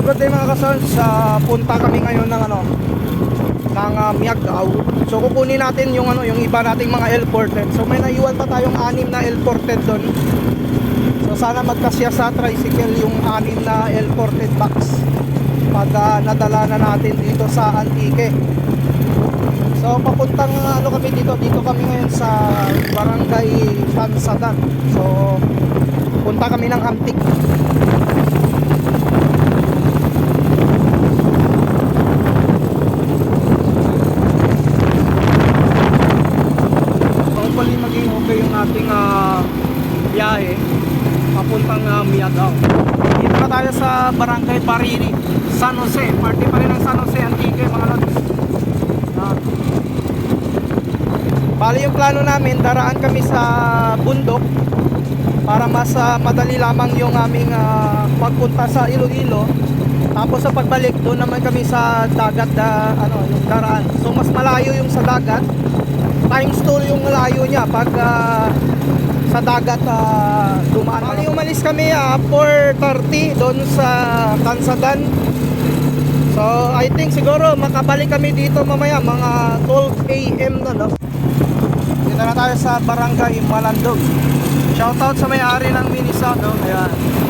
Good day mga kasons, sa punta kami ngayon ng ano ng uh, Miagao. So kukunin natin yung ano yung iba nating mga L-ported. So may naiwan pa tayong anim na L-ported doon. So sana magkasya sa tricycle yung anim na L-ported box pag ah, nadala na natin dito sa Antique. So papuntang ano kami dito, dito kami ngayon sa Barangay Tansadan. So punta kami ng Antique. hopefully maging okay yung ating ah, biyahe uh, Miagao. Dito na tayo sa Barangay Pariri, San Jose. Party pa rin ng San Jose, Antique mga lods. Bali yung plano namin, daraan kami sa bundok para mas ah, madali lamang yung aming ah, pagpunta sa Iloilo. Tapos sa pagbalik, doon naman kami sa dagat na ano, yung daraan. So mas malayo yung sa dagat times 2 yung layo niya pag ah, sa dagat uh, dumaan. Bali umalis kami ah, 4.30 doon sa Kansagan. So I think siguro makabalik kami dito mamaya mga 12 AM na no. Dito na tayo sa Barangay Malandog. Shoutout sa may-ari ng Minisado. Ayan.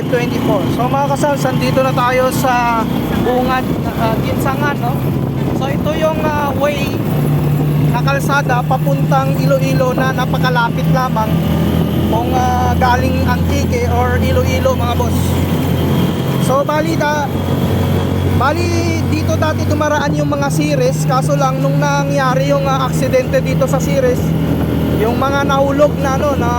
.24 So mga kasals, dito na tayo sa Bungad, uh, Ginsangan no? So ito yung ah, way na kalsada papuntang Iloilo na napakalapit lamang kung ah, galing Antique or Iloilo mga boss So bali da Bali dito dati dumaraan yung mga series kaso lang nung nangyari yung ah, aksidente dito sa series yung mga nahulog na ano na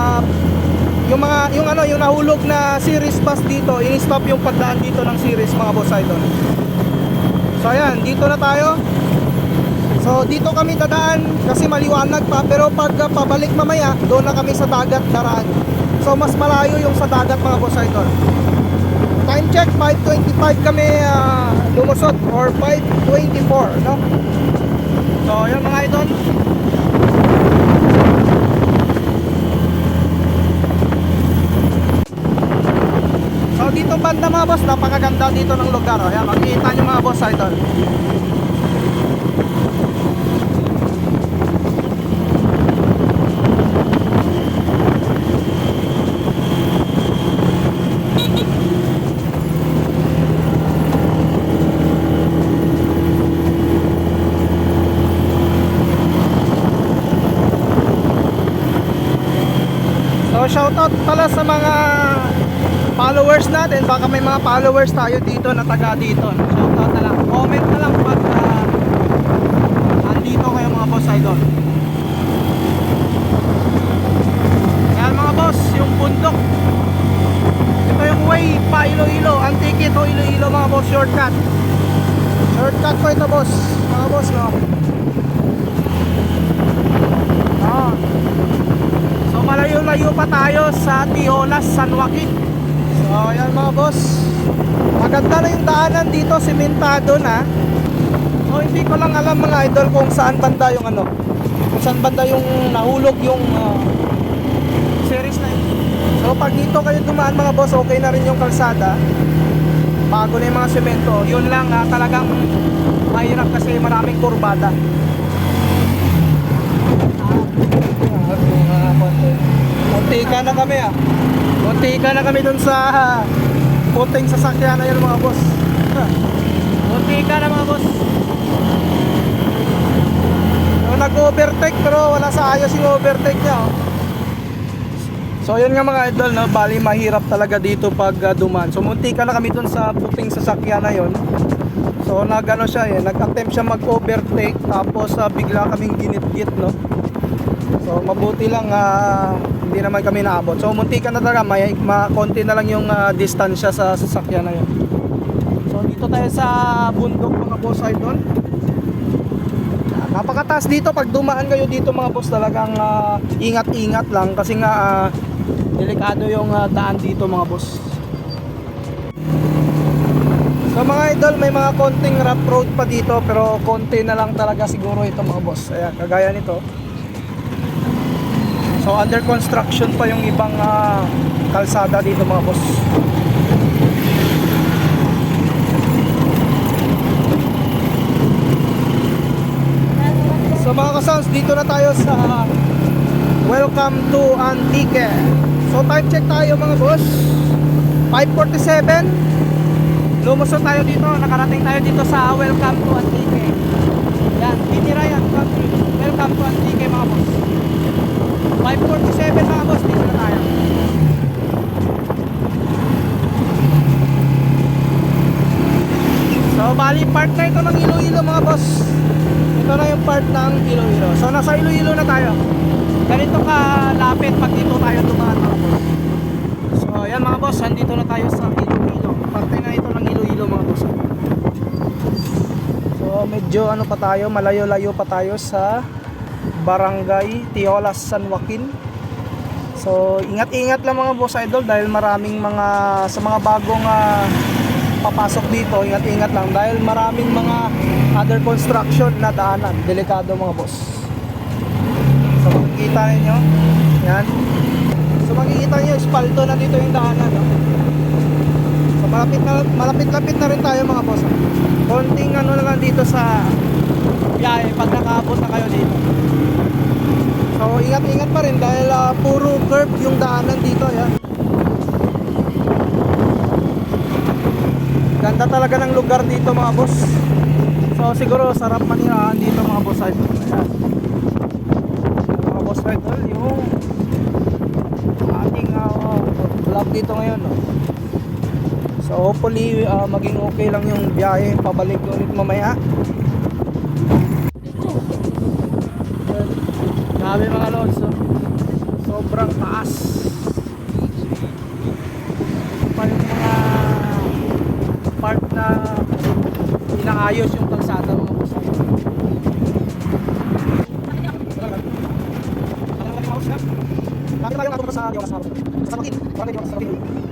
yung mga yung ano yung nahulog na series bus dito ini-stop yung pagdaan dito ng series mga boss idol. So ayan dito na tayo. So dito kami dadaan kasi maliwanag pa pero pag pabalik mamaya doon na kami sa dagat daraan. So mas malayo yung sa dagat mga boss idol. Time check 5.25 kami uh, lumusot or 5.24 no? So yun mga idol dito banda mga boss, napakaganda dito ng lugar. Oh. Ayan, makikita nyo mga boss idol. So shoutout pala sa mga followers natin. Baka may mga followers tayo dito na taga dito. Shoutout na lang. Comment na lang pag uh, andito kayo mga boss idol. Yan mga boss, yung bundok. Ito yung way pa Iloilo. Antique ito Iloilo mga boss, shortcut. Shortcut ko ito boss. Mga boss no. Ah. So malayo-layo pa tayo sa Tiolas, San Joaquin. So ayan mga boss. Maganda na yung daanan dito, simentado na. So hindi ko lang alam mga idol kung saan banda yung ano. Kung saan banda yung nahulog yung ah, series na yun. So pag dito kayo dumaan mga boss, okay na rin yung kalsada. Bago na yung mga semento. Yun lang ah, talagang mahirap kasi maraming kurbada. Muntika na kami ah. Muntika na kami dun sa puting sasakyan na yun mga boss. Muntika na mga boss. So, nag-overtake pero wala sa ayos yung overtake niya oh. So yun nga mga idol no, bali mahirap talaga dito pag uh, duman. So muntika na kami dun sa puting sasakyan na yon. So nagano siya eh, nag-attempt siya mag-overtake tapos uh, bigla kaming ginit-git no. So mabuti lang ah, hindi naman kami naabot. So muntikan na talaga, may ma konti na lang yung ah, distansya sa sasakyan na yun. So dito tayo sa bundok mga boss idol. Ah, Napakataas dito pag dumaan kayo dito mga boss talagang ah, ingat-ingat lang kasi nga ah, delikado yung ah, daan dito mga boss. So mga idol, may mga konting rough road pa dito pero konti na lang talaga siguro ito mga boss. Ayan, kagaya nito. So under construction pa yung ibang ah, kalsada dito mga boss. So mga kasounds, dito na tayo sa Welcome to Antique. So time check tayo mga boss. 5.47 Lumusot tayo dito, nakarating tayo dito sa Welcome to Antique. Yan, Pinirayan Country. Welcome to Antique mga boss. 5.47 mga boss, dito na tayo. So, bali part na ito ng Iloilo mga boss. Ito na yung part ng Iloilo. So, nasa Iloilo na tayo. Ganito kalapit pag dito tayo dumaan. So, ayan mga boss, andito na tayo sa Iloilo. Parte na ito ng Iloilo mga boss. So, medyo ano pa tayo, malayo-layo pa tayo sa Barangay Tiolas San Joaquin. So, ingat-ingat lang mga boss idol dahil maraming mga sa mga bagong ah, papasok dito, ingat-ingat lang dahil maraming mga under construction na daanan. Delikado mga boss. So, makikita ninyo, yan. So, makikita nyo, espalto na dito yung daanan. No? So, malapit na, malapit-lapit na rin tayo mga boss. Konting ano na lang dito sa biyahe pag nakaabot na kayo dito. So, ingat-ingat pa rin dahil ah, puro curve yung daanan dito. Yan. Ganda talaga ng lugar dito mga boss. So, siguro sarap manirahan dito mga boss. Ayan. Mga boss idol, yung ating ah, vlog dito ngayon. No? So, hopefully ah, maging okay lang yung biyahe pabalik ulit mamaya. Grabe mga lods. oh. Sobrang taas. Pa yung mga part na inaayos yung kalsada mga boss. Bakit tayo?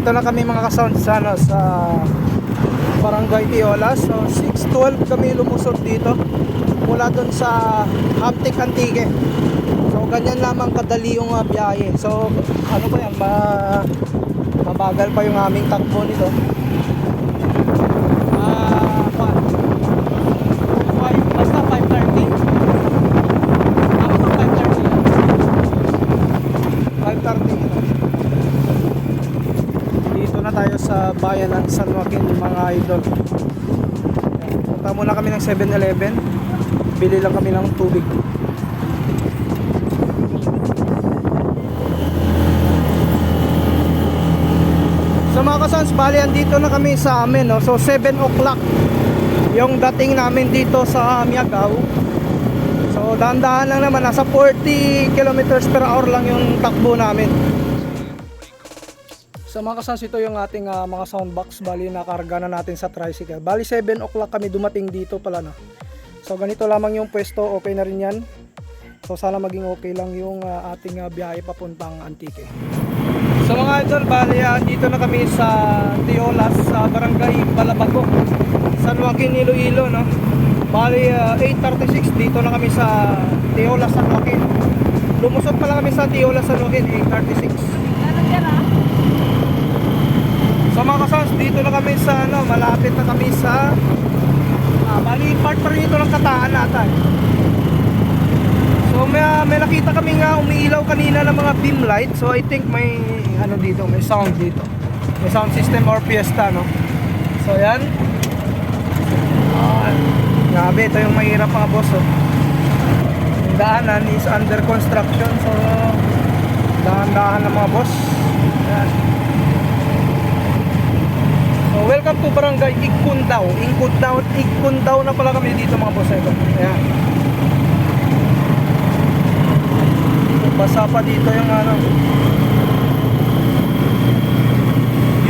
Dito na kami mga kasound sa, ano, sa Barangay Tiola. So 6.12 kami lumusot dito mula doon sa Hamtik Antique. So ganyan lamang kadali yung uh, biyahe. So ano ba yan? Ma mabagal pa yung aming takbo nito. Ah, pa- five- basta 5.30. Ako pa 5.30 yan. 5.30 yun. Dito na tayo sa bayan ng San Joaquin mga idol. Punta muna kami ng 7-Eleven. Bili lang kami ng tubig. So mga kasans, bali andito na kami sa amin. No? So 7 o'clock yung dating namin dito sa Miagao. So dahan-dahan lang naman, nasa 40 kilometers per hour lang yung takbo namin. Sa mga kasans, ito yung ating ah, mga soundbox. Bali, nakarga na natin sa tricycle. Bali, 7 o'clock kami dumating dito pala na. So, ganito lamang yung pwesto. Okay na rin yan. So, sana maging okay lang yung ah, ating ah, biyahe papuntang Antique. So, mga idol, bali, ah, dito na kami sa Tiolas, sa Barangay Balabago. San Joaquin, Iloilo, no? Bali, ah, 8.36, dito na kami sa Tiolas, San Joaquin. Lumusot pa lang kami sa Tiolas, San Joaquin, 8.36. So mga kasans, dito na kami sa ano, malapit na kami sa ah, bali part pa rin ito ng kataan natin. So may, may nakita kami nga umiilaw kanina ng mga beam light. So I think may ano dito, may sound dito. May sound system or fiesta, no? So yan. Ah, grabe, ito yung mahirap mga boss, oh. Yung daanan is under construction. So Dahan-dahan ng mga boss. Ayan. Welcome to Barangay Ikundaw. Ikundaw, Ikundaw na pala kami dito mga boss. Ito. Ayan. Basa pa dito yung ano.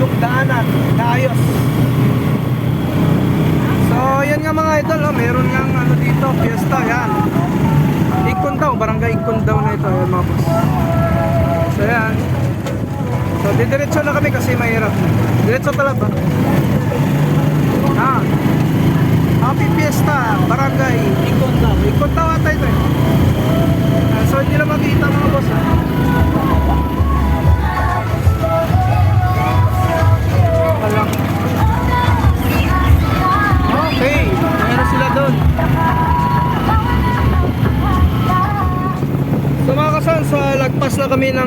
Yung daanan, naayos. So, yan nga mga idol, oh, meron nga ano dito, fiesta, yan. Ikundaw, barangay Ikundaw na ito, yan mga boss. So, yan. So, didiretso na kami kasi mahirap. Diretso talaga. Ah.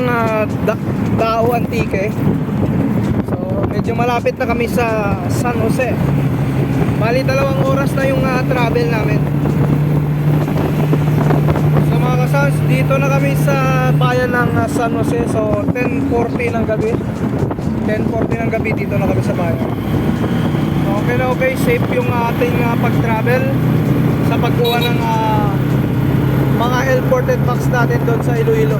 Na da Dao Antique. So medyo malapit na kami sa San Jose. Bali dalawang oras na yung ah, travel namin. So mga kasans, dito na kami sa bayan ng ah, San Jose. So 10.40 ng gabi. 10.40 ng gabi dito na kami sa bayan. Okay na okay, safe yung ating ah, pag-travel sa pagkuha ng ah, mga imported box natin doon sa Iloilo.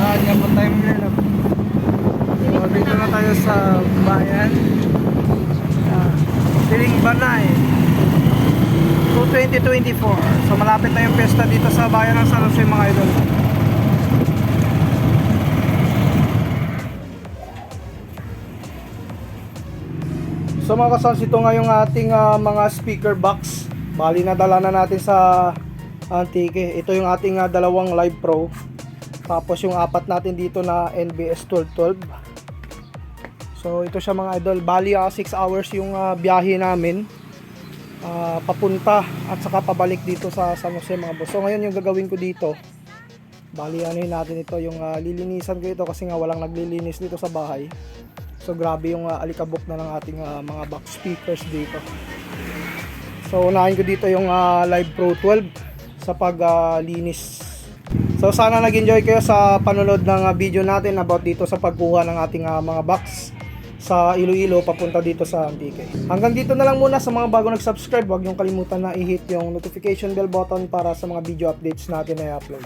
Ah, yan po tayo ngayon. So, dito na tayo sa bayan. Ah, Piling Banay. 2024. So malapit na yung pesta dito sa bayan ng San Jose mga idol. So mga kasals, ito nga yung ating ah, mga speaker box. Bali na dala na natin sa Antique. Ito yung ating ah, dalawang Live Pro. Tapos yung apat natin dito na NBS 1212. So ito siya mga idol. Bali 6 hours yung ah, biyahe namin ah, papunta at saka pabalik dito sa San Jose mga boss. So ngayon yung gagawin ko dito, bali ano natin ito, yung ah, lilinisan ko ito kasi nga walang naglilinis dito sa bahay. So grabe yung ah, alikabok na ng ating ah, mga box speakers dito. So unahin ko dito yung ah, Live Pro 12 sa paglinis. so sana nag-enjoy kayo sa panonood ng ah, video natin about dito sa pagkuha ng ating ah, mga box sa Iloilo papunta dito sa Antique. Hanggang dito na lang muna sa mga bago nag-subscribe, huwag niyong kalimutan na i-hit yung notification bell button para sa mga video updates natin na i-upload.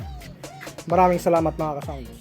Maraming salamat mga kasounds.